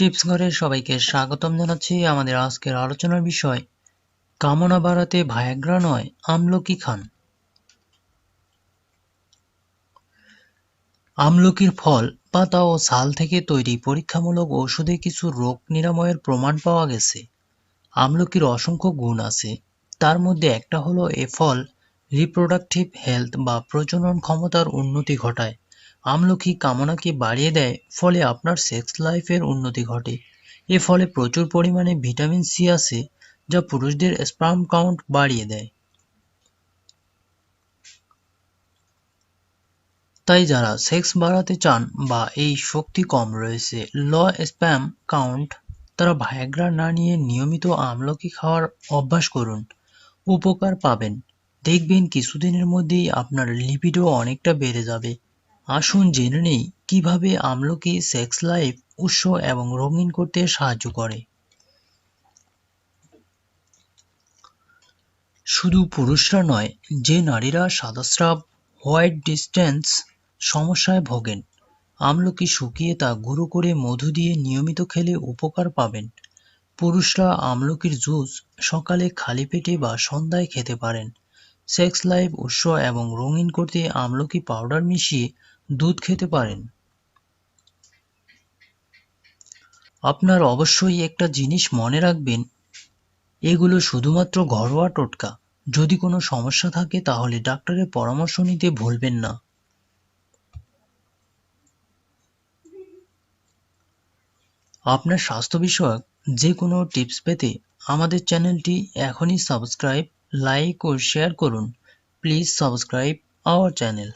Tips ঘরে সবাইকে স্বাগতম জানাচ্ছি আমাদের আজকের আলোচনার বিষয়, কামনা বাড়াতে ভায়াগ্রা নয়, আমলকি খান। আমলকির ফল, পাতা ও ছাল থেকে তৈরি পরীক্ষামূলক ঔষধে কিছু রোগ নিরাময়ের প্রমাণ পাওয়া গেছে। আমলকির অসংখ্য গুণ আছে। তার মধ্যে একটা হলো এ ফল রিপ্রোডাক্টিভ হেলথ বা প্রজনন ক্ষমতার উন্নতি ঘটায়। আমলকি কামনাকে বাড়িয়ে দেয়, ফলে আপনার সেক্স লাইফের উন্নতি ঘটে। এ ফলে প্রচুর পরিমাণে ভিটামিন সি আছে যা পুরুষদের স্পার্ম কাউন্ট বাড়িয়ে দেয়। তাই যারা সেক্স বাড়াতে চান বা এই শক্তি কম রয়েছে ল স্প্যাম কাউন্ট তারা ভায়াগ্রা না নিয়ে নিয়মিত আমলকি খাওয়ার অভ্যাস করুন। উপকার পাবেন। দেখবেন কিছুদিনের মধ্যেই আপনার লিপিডও অনেকটা বেড়ে যাবে। আসুন জেনে নেই কীভাবে আমলকি সেক্স লাইফ উৎস এবং রঙিন করতে সাহায্য করে। শুধু পুরুষরা নয়, যে নারীরা সাদাস্রাব হোয়াইট ডিস্টেন্স সমস্যায় ভোগেন, আমলকি শুকিয়ে তা গুঁড়ো করে মধু দিয়ে নিয়মিত খেলে উপকার পাবেন। পুরুষরা আমলকির জুস সকালে খালি পেটে বা সন্ধ্যায় খেতে পারেন। সেক্স লাইফ উৎস এবং রঙিন করতে আমলকি পাউডার মিশিয়ে দুধ খেতে পারেন। আপনার অবশ্যই একটা জিনিস মনে রাখবেন, এগুলো শুধুমাত্র ঘরোয়া টোটকা। যদি কোনো সমস্যা থাকে, তাহলে ডাক্তারের পরামর্শ নিতে ভুলবেন না। আপনার স্বাস্থ্য বিষয়ক যে কোনো টিপস পেতে আমাদের চ্যানেলটি এখনই সাবস্ক্রাইব, লাইক ও শেয়ার করুন। Please subscribe our channel.